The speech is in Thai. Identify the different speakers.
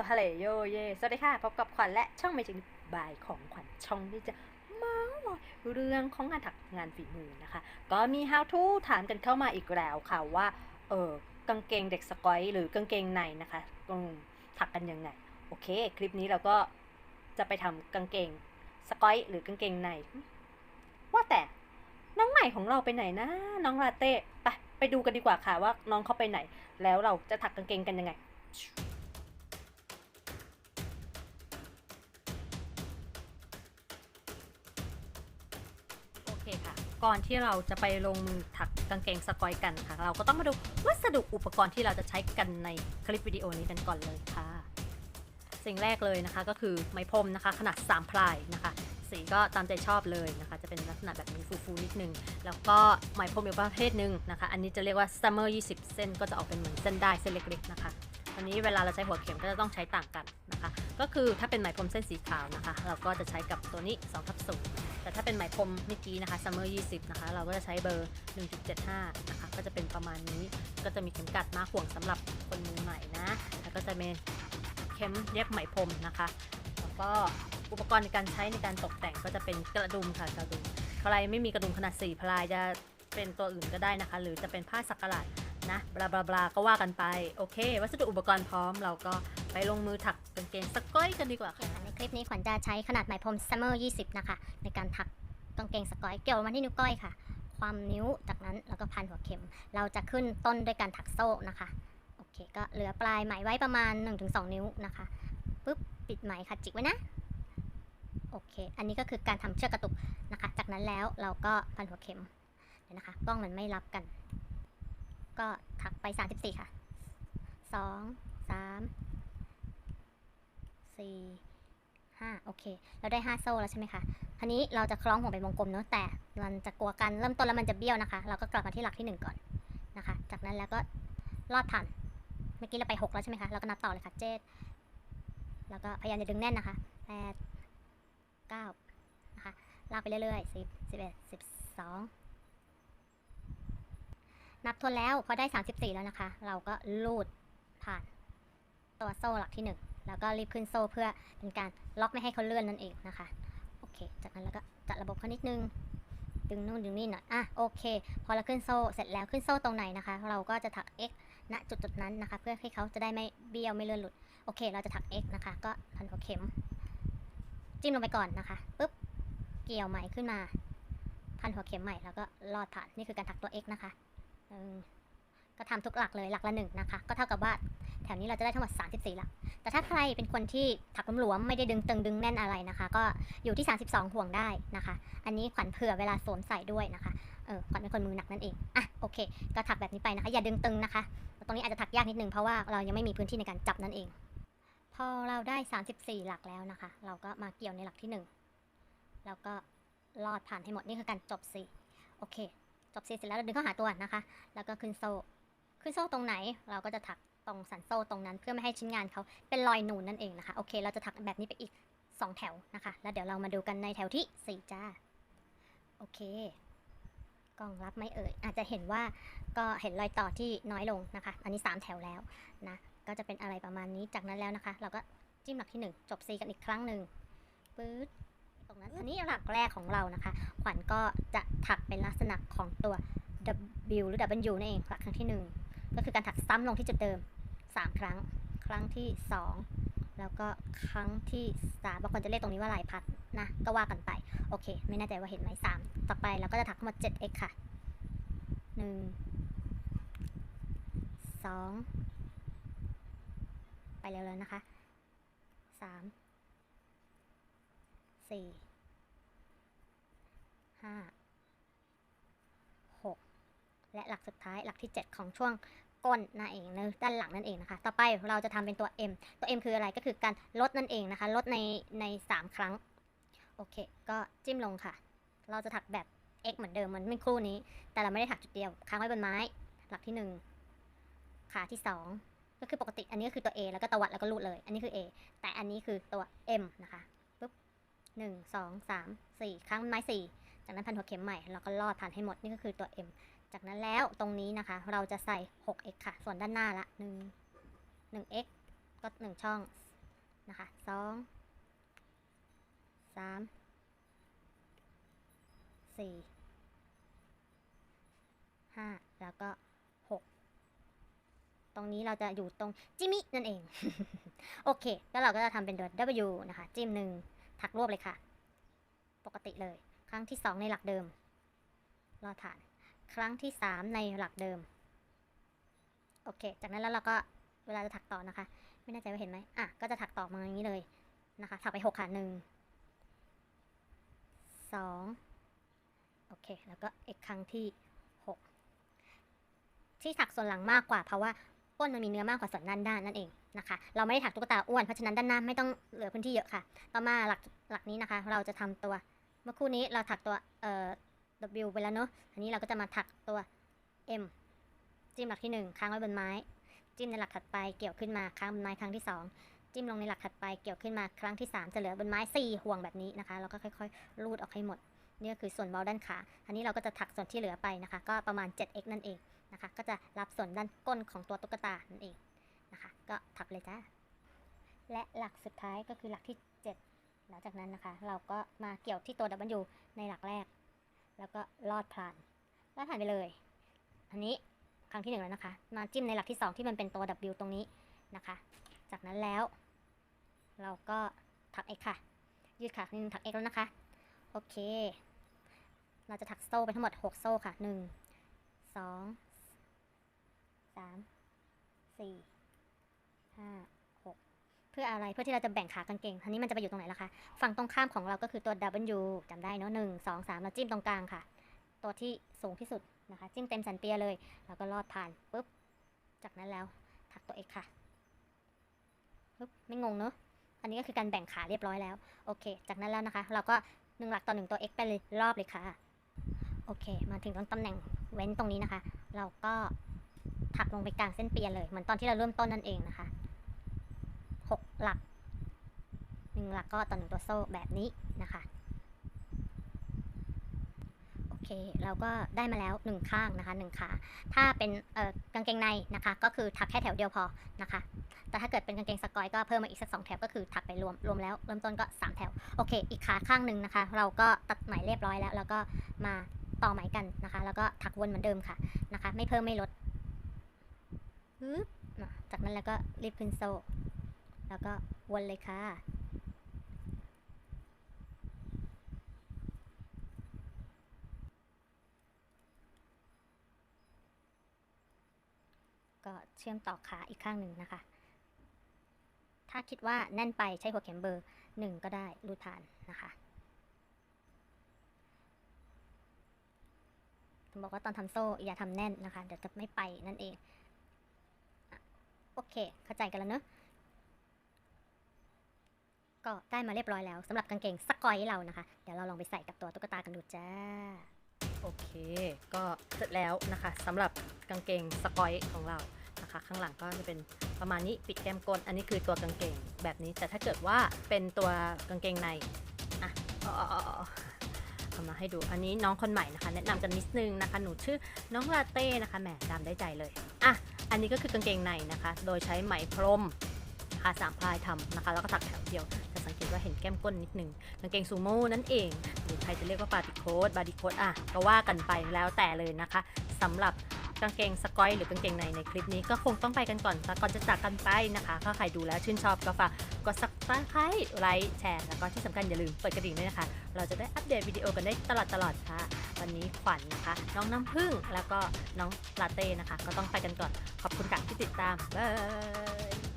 Speaker 1: ลฮัลโหลโยเย สวัสดีค่ะ พบกับขวัญและช่องไม่จริงบายของขวัญช่องที่จะมาส์มอยเรื่องของงานถักงานฝีมือนะคะ ก็มี how to ถามกันเข้ามาอีกแล้วค่ะว่า เออกางเกงเด็กสกอยหรือกางเกงในนะคะอืมถักกันยังไง โอเค คลิปนี้เราก็จะไปทำกางเกงสกอยหรือกางเกงใน ว่าแต่น้องใหม่ของเราไปไหนนะ น้องลาเต้ ไปไปดูกันดีกว่าค่ะว่าน้องเขาไปไหน แล้วเราจะถักกางเกงกันยังไง ก่อนที่เราจะไปลงมือถักกางเกงสกอยกันค่ะ เราก็ต้องมาดูวัสดุอุปกรณ์ที่เราจะใช้กันในคลิปวิดีโอนี้กันก่อนเลยค่ะ สิ่งแรกเลยนะคะก็คือไม้พรมนะคะ ขนาด 3 พลายนะคะ สีก็ตามใจชอบเลยนะคะ จะเป็นลักษณะแบบนี้ฟูๆนิดนึง แล้วก็ไหมพรมอีกประเภทหนึ่งนะคะ อันนี้จะเรียกว่า summer 20 เส้นก็จะออกเป็นเหมือนเส้นได้เส้นเล็กๆนะคะ อันนี้เวลาเราใช้หัวเข็มก็จะต้องใช้ต่างกันนะคะ ก็คือถ้าเป็นไหมพรมเส้นสีขาวนะคะ เราก็จะใช้กับตัวนี้2ทับ0แต่ถ้าเป็นไหมพรมเมื่อกี้นะคะ summer 20นะคะ เราก็จะใช้เบอร์ 1.75 นะคะ ก็จะเป็นประมาณนี้ ก็จะมีเข็มกัดมาห่วงสำหรับคนมือใหม่นะ แล้วก็จะมีเข็มเย็บไหมพรมนะคะ แล้วก็อุปกรณ์ในการใช้ในการตกแต่งก็จะเป็นกระดุมค่ะกระดุม ใครไม่มีกระดุมขนาด4พลายจะเป็นตัวอื่นก็ได้นะคะ หรือจะเป็นผ้าสักหลาด นะบลาบลาบลาก็ว่ากันไปโอเค วัสดุอุปกรณ์พร้อมเราก็ไปลงมือถักกางเกงสก้อยกันดีกว่าค่ะ
Speaker 2: ในคลิปนี้ขวัญจะใช้ขนาดไหมพรม Summer 20 นะคะ ในการถักกางเกงสกอยเกี่ยวมาที่นิ้วก้อยค่ะ ความนิ้วจากนั้นแล้วก็พันหัวเข็ม เราจะขึ้นต้นด้วยการถักโซ่นะคะโอเคก็เหลือปลายไหมไว้ประมาณ 1-2 นิ้วนะคะปุ๊บปิดไหมค่ะจิกไว้นะโอเค อันนี้ก็คือการทำเชือกกระตุกนะคะ จากนั้นแล้วเราก็พันหัวเข็มเดี๋ยวนะคะ กล้องมันไม่รับกัน ก็ถักไป 34 ค่ะ 2 3 4ห้าโอเค เราได้ 5 โซ่แล้วใช่ไหมคะทีนี้เราจะคล้องห่วงเป็นวงกลมเนอะแต่มันจะกลัวกันเริ่มต้นแล้วมันจะเบี้ยวนะคะ เราก็กลับมาที่หลักที่ 1 ก่อนนะคะ จากนั้นแล้วก็ลอดผ่านเมื่อกี้เราไป 6 แล้วใช่ไหมคะเราก็นับต่อเลยค่ะเจ็ดแล้วก็พยายามจะดึงแน่นนะคะแปดเก้านะคะลากไปเรื่อยๆสิบสิบเอ็ดสิบสอง นับทวนแล้วพอได้ 34 แล้วนะคะ เราก็ลูดผ่านตัวโซ่หลักที่ 1 แล้วก็รีบขึ้นโซ่เพื่อเป็นการล็อกไม่ให้เขาเลื่อนนั่นเองนะคะ โอเค จากนั้นแล้วก็จัดระบบเขานิดนึง ดึงนู่นดึงนี่หน่อย อะโอเค พอเราขึ้นโซ่เสร็จแล้วขึ้นโซ่ตรงไหนนะคะ เราก็จะถัก x ณจุดจุดนั้นนะคะ เพื่อให้เขาจะได้ไม่เบี้ยวไม่เลื่อนหลุด โอเค เราจะถัก x นะคะ ก็พันหัวเข็ม จิ้มลงไปก่อนนะคะปุ๊บ เกี่ยวไหม่ขึ้นมา พันหัวเข็มใหม่แล้วก็ลอดผ่าน นี่คือการถักตัว x นะคะ ก็ทำทุกหลักเลยหลักละหนึ่งนะคะ ก็เท่ากับว่าแถวนี้เราจะได้ทั้งหมด 34 หลัก แต่ถ้าใครเป็นคนที่ถักหลวมๆไม่ได้ดึงตึงดึงแน่นอะไรนะคะ ก็อยู่ที่ 32 ห่วงได้นะคะ อันนี้ขวัญเผื่อเวลาสวมใส่ด้วยนะคะ เออขวัญเป็นคนมือหนักนั่นเอง อะโอเค ก็ถักแบบนี้ไปนะคะ อย่าดึงตึงนะคะ ตรงนี้อาจจะถักยากนิดนึงเพราะว่าเรายังไม่มีพื้นที่ในการจับนั่นเอง พอเราได้ 34 หลักแล้วนะคะ เราก็มาเกี่ยวในหลักที่ 1 แล้วก็ลอดผ่านให้หมดนี่คือการจบสีโอเค จบสีเสร็จแล้วเราดึงเข้าหาตัวนะคะ แล้วก็ขึ้นโซ่ ขึ้นโซ่ตรงไหนเราก็จะถักตรงสันโซ่ตรงนั้นเพื่อไม่ให้ชิ้นงานเขาเป็นรอยนูนนั่นเองนะคะ โอเค เราจะถักแบบนี้ไปอีก 2 แถวนะคะ แล้วเดี๋ยวเรามาดูกันในแถวที่ 4 จ้า โอเค กล้องรับไหม่เอ่ย อาจจะเห็นว่าก็เห็นรอยต่อที่น้อยลงนะคะ อันนี้ 3 แถวแล้วนะ ก็จะเป็นอะไรประมาณนี้ จากนั้นแล้วนะคะ เราก็จิ้มหลักที่ 1 จบ C กันอีกครั้งหนึ่งปื๊ดตรงนั้น อันนี้หลักแรกของเรานะคะ ขวัญก็จะถักเปนลักษณะของตัว W หรือ W นั่นเองหลักครั้งที่ 1 ก็คือการถักซ้ำลงที่จุดเดิม 3 ครั้ง ครั้งที่ 2 แล้วก็ครั้งที่3บางคนจะเรียกตรงนี้ว่าลายพัดนะ ก็ว่ากันไป โอเค ไม่แน่ใจว่าเห็นไหม3 ต่อไปเราก็จะถักทั้งหมด 7x ค่ะ 1 2 ไปเร็วๆนะคะ3สี่ห้า และหลักสุดท้ายหลักที่ 7 ของช่วงก้นนั่นเองเนอะด้านหลังนั่นเองนะคะ ต่อไปเราจะทำเป็นตัว M ตัว M คืออะไรก็คือการลดนั่นเองนะคะ ลดในใน 3 ครั้ง โอเค ก็จิ้มลงค่ะ เราจะถักแบบ X เหมือนเดิมเหมือนเมื่อครู่นี้ แต่เราไม่ได้ถักจุดเดียว ค้างไว้บนไม้ หลักที่ 1 ขาที่ 2 ก็คือปกติอันนี้ก็คือตัว A แล้วก็ตวัดแล้วก็ลูดเลย อันนี้คือ A แต่อันนี้คือตัว M นะคะหนึ่งสองสามสี่ครั้งไม้สี่จากนั้นพันหัวเข็มใหม่แล้วก็ลอดผ่านให้หมดนี่ก็คือตัว M จากนั้นแล้วตรงนี้นะคะ เราจะใส่ 6x ค่ะ ส่วนด้านหน้าละ1 1x ก็ 1 ช่องนะคะสองสามสี่ห้าแล้วก็หกตรงนี้เราจะอยู่ตรงจิมินั่นเอง โอเค แล้วเราก็จะทำเป็นตัว W นะคะ จิ้มหนึ่งถักรวบเลยค่ะ ปกติเลย ครั้งที่สองในหลักเดิม รอฐาน ครั้งที่สามในหลักเดิม โอเค จากนั้นแล้วเราก็เวลาจะถักต่อนะคะ ไม่แน่ใจว่าเห็นไหมอะก็จะถักต่อมาอย่างนี้เลยนะคะ ถักไปหกค่ะหนึ่งสองโอเค แล้วก็อีกครั้งที่หกที่ถักส่วนหลังมากกว่าเพราะว่าก้นมันมีเนื้อมากกว่าส่วนด้านด้านนั่นเองนะคะ เราไม่ได้ถักตุ๊กตาอ้วนเพราะฉะนั้นด้านหน้าไม่ต้องเหลือพื้นที่เยอะค่ะ ต่อมาหลักหลักนี้นะคะ เราจะทำตัวเมื่อคู่นี้เราถักตัวเอ่อ W ไปแล้วเนอะอันนี้เราก็จะมาถักตัว M จิ้มหลักที่หนึ่งค้างไว้บนไม้ จิ้มในหลักถัดไปเกี่ยวขึ้นมาค้างบนไม้ครั้งที่สองจิ้มลงในหลักถัดไปเกี่ยวขึ้นมาครั้งที่สามจะเหลือบนไม้สี่ห่วงแบบนี้นะคะแล้วก็ค่อยๆ รูดออกให้หมดนี่ก็คือส่วนเบาด้านขาอันนี้เราก็จะถักส่วนที่เหลือไปนะคะ ก็ประมาณ 7x นั่นเองนะคะ ก็จะรับส่วนด้านก้นของตัวตุ๊กตานั่นเองนะคะ ก็ถักเลยจ้าและหลักสุดท้ายก็คือหลักที่ 7 หลังจากนั้นนะคะ เราก็มาเกี่ยวที่ตัว W ในหลักแรก แล้วก็ลอดผ่านลอดผ่านไปเลย อันนี้ครั้งที่หนึ่งแล้วนะคะ มาจิ้มในหลักที่2ที่มันเป็นตัว W ตรงนี้นะคะ จากนั้นแล้ว เราก็ถัก x ค่ะ ยืดขาขึ้นงถัก x แล้วนะคะ โอเค เราจะถักโซ่ไปทั้งหมด 6 โซ่ค่ะ 1 2 3 4 5 เพื่ออะไรเพื่อที่เราจะแบ่งขากางเกงทีนี้มันจะไปอยู่ตรงไหนล่ะคะฝั่งตรงข้ามของเราก็คือตัว W จำได้เนอะหนึ่งสองสามเราจิ้มตรงกลางค่ะ ตัวที่สูงที่สุดนะคะจิ้มเต็มสันเปียเลย แล้วก็ลอดผ่านปุ๊บจากนั้นแล้วถักตัว X ค่ะปุ๊บไม่งงเนอะอันนี้ก็คือการแบ่งขาเรียบร้อยแล้วโอเค จากนั้นแล้วนะคะ เราก็หนึ่งหลักต่อหนึ่งตัว x ไปเลยรอบเลยค่ะโอเค มาถึงตรงตำแหน่งเว้นตรงนี้นะคะ เราก็ถักลงไปกลางเส้นเปียเลย เหมือนตอนที่เราเริ่มต้นนั่นเองนะคะ หกหลักหนึ่งหลักก็ต่อหนึ่งตัวโซ่แบบนี้นะคะ โอเค เราก็ได้มาแล้วหนึ่งข้างนะคะหนึ่งขาถ้าเป็นกางเกงในนะคะ ก็คือถักแค่แถวเดียวพอนะคะ แต่ถ้าเกิดเป็นกางเกงสกอยก็เพิ่มมาอีกสักสองแถวก็คือถักไปรวมรวมแล้วเริ่มต้นก็ 3 แถว โอเค อีกขาข้างหนึ่งนะคะ เราก็ตัดไหมเรียบร้อยแล้ว แล้วก็มาต่อไหมกันนะคะ แล้วก็ถักวนเหมือนเดิมค่ะนะคะ ไม่เพิ่มไม่ลดจากนั้นแล้วก็รีบขึ้นโซ่ แล้วก็วนเลยค่ะ ก็เชื่อมต่อขาอีกข้างหนึ่งนะคะ ถ้าคิดว่าแน่นไปใช้หัวเข็มเบอร์หนึ่งก็ได้รูดผ่านนะคะถึงบอกว่าตอนทำโซ่อย่าทำแน่นนะคะ เดี๋ยวจะไม่ไปนั่นเอง โอเค เข้าใจกันแล้วเนอะ ก็ได้มาเรียบร้อยแล้วสำหรับกางเกงสกอยเรานะคะ เดี๋ยวเราลองไปใส่กับตัวตุ๊กตากันดูจ้า
Speaker 1: โอเค ก็เสร็จแล้วนะคะสำหรับกางเกงสกอยของเรานะคะ ข้างหลังก็จะเป็นประมาณนี้ปิดแก้มก้นอันนี้คือตัวกางเกงแบบนี้ แต่ถ้าเกิดว่าเป็นตัวกางเกงในอะเอาเอาเอาเอาเอามาให้ดูอันนี้น้องคนใหม่นะคะ แนะนำกันนิดนึงนะคะ หนูชื่อน้องลาเต้นะคะแหมจำได้ใจเลยอะอันนี้ก็คือกางเกงในนะคะ โดยใช้ไหมพรมนะคะสามพลายทำนะคะ แล้วก็ถักแถวเดียว สังเกตว่าเห็นแก้มก้นนิดหนึ่งกางเกงซูโม่นั่นเองหรือใครจะเรียกว่าบาติโคดบาติโคดอะก็ว่ากันไปแล้วแต่เลยนะคะสำหรับกางเกงสกอยหรือกางเกงในในคลิปนี้ก็คงต้องไปกันก่อนก่อนจะจากกันไปนะคะถ้าใครดูแล้วชื่นชอบก็ฝากกด subscribe ไลค์แชร์แล้วก็ที่สำคัญอย่าลืมเปิดกระดิ่งด้วยนะคะ เราจะได้อัปเดตวิดีโอกันได้ตลอดตลอดค่ะ วันนี้ขวัญนะคะ น้องน้ำผึ้งแล้วก็น้องลาเต้นะคะ ก็ต้องไปกันก่อนขอบคุณค่ะที่ติดตามบ๊าย